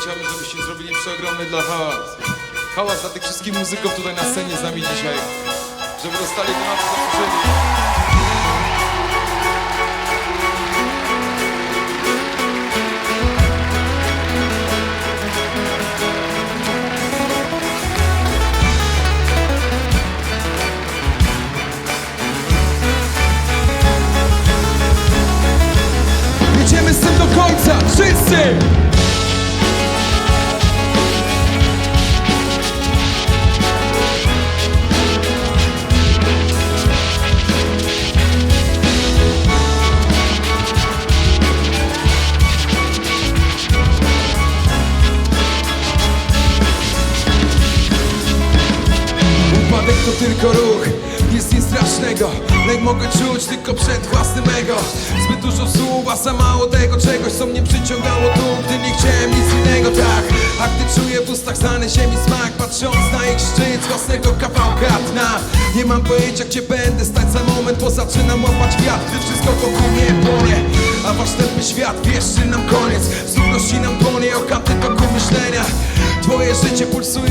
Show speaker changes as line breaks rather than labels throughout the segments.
chciałbym, żebyście zrobili przeogromny dla hałas. Hałas dla tych wszystkich muzyków tutaj na scenie z nami dzisiaj, żeby dostali temat, co
nie strasznego Lęk mogę czuć tylko przed własnym ego. Zbyt dużo słów, a za mało tego czegoś Co mnie przyciągało tu, gdy nie chciałem nic innego, tak. A gdy czuję w ustach znany ziemi smak Patrząc na ich szczyt własnego kawałka dna. Nie mam pojęcia gdzie będę stać za moment Bo zaczynam łapać wiatr, gdy wszystko wokół mnie płonie. A wasz tępy świat wieszczy nam koniec. Rości nam dłonie, okaty toku myślenia. Twoje życie pulsuje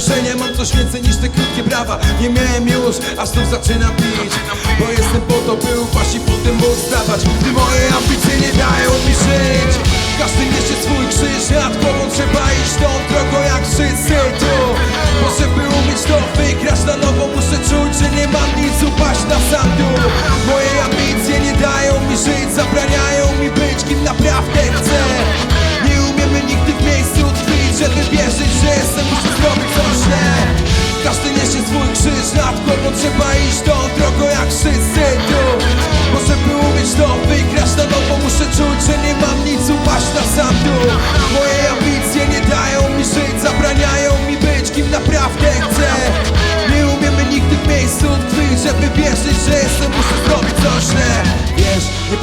Usłyszenia mam coś więcej niż te krótkie brawa. Nie miałem już, a znów zaczynam pić Bo jestem po to, by upaść i potem móc zdawać Gdy moje ambicje nie dają mi żyć Każdy niesie swój krzyż, nad głową trzeba iść tą drogą jak wszyscy tu. Bo żeby umieć to wygrać na nowo Muszę czuć, że nie mam nic upaść na sam dół. Moje ambicje nie dają mi żyć Zabraniają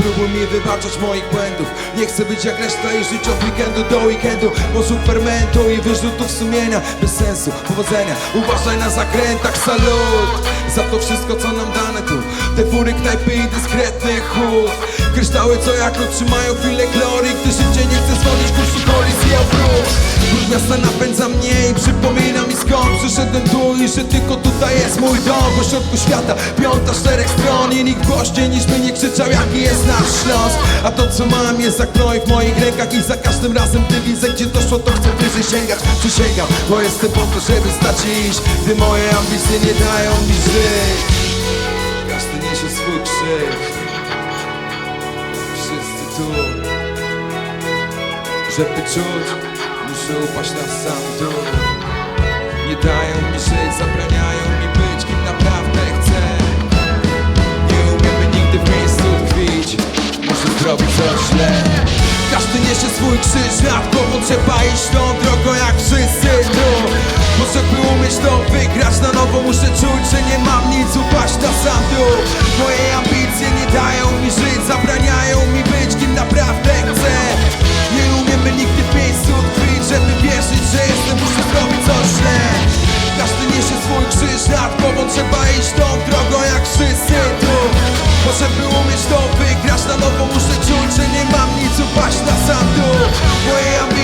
Wiesz, nie próbuj mi wybaczać moich błędów. Nie chcę być jak reszta i żyć od weekendu do weekendu. Bo supermentu i wyrzutów sumienia Bez sensu, powodzenia. Uważaj na zakrętach, salut! Za to wszystko co nam dane tu. Te fury, knajpy i dyskretny chód. Kryształy co jak trzymają chwilę glorii Gdy życie nie chce zwolnić kursu kolizji obrót Brud miasta napędza mnie i przypomina mi skąd Przyszedłem tu i że tylko tutaj jest mój dom. Po środku świata, piąta czterech stron I nikt głośniej niż by nie krzyczał jaki jest nasz Śląsk A to co mam jest jak gnoj w moich rękach I za każdym razem gdy widzę gdzie doszło to chcę wyżej sięgać. Przysięgam, bo jestem po to żeby stać iść Gdy moje ambicje nie dają mi żyć. Każdy niesie swój krzyż Wszyscy tu żeby czuć, muszę upaść na sam dół. Nie dają mi żyć, zabraniają mi być kim naprawdę chcę. Nie umiemy nigdy w miejscu tkwić. Muszę zrobić coś źle. Każdy niesie swój krzyż nad głową Trzeba iść tą drogą jak wszyscy tu Bo żeby umieć to wygrać na nowo Muszę czuć, że nie mam nic upaść na sam dół. Moje ambicje nie dają mi żyć to wygrać na nowo Muszę czuć, że nie mam nic upaść na sam dół. Moje ambicje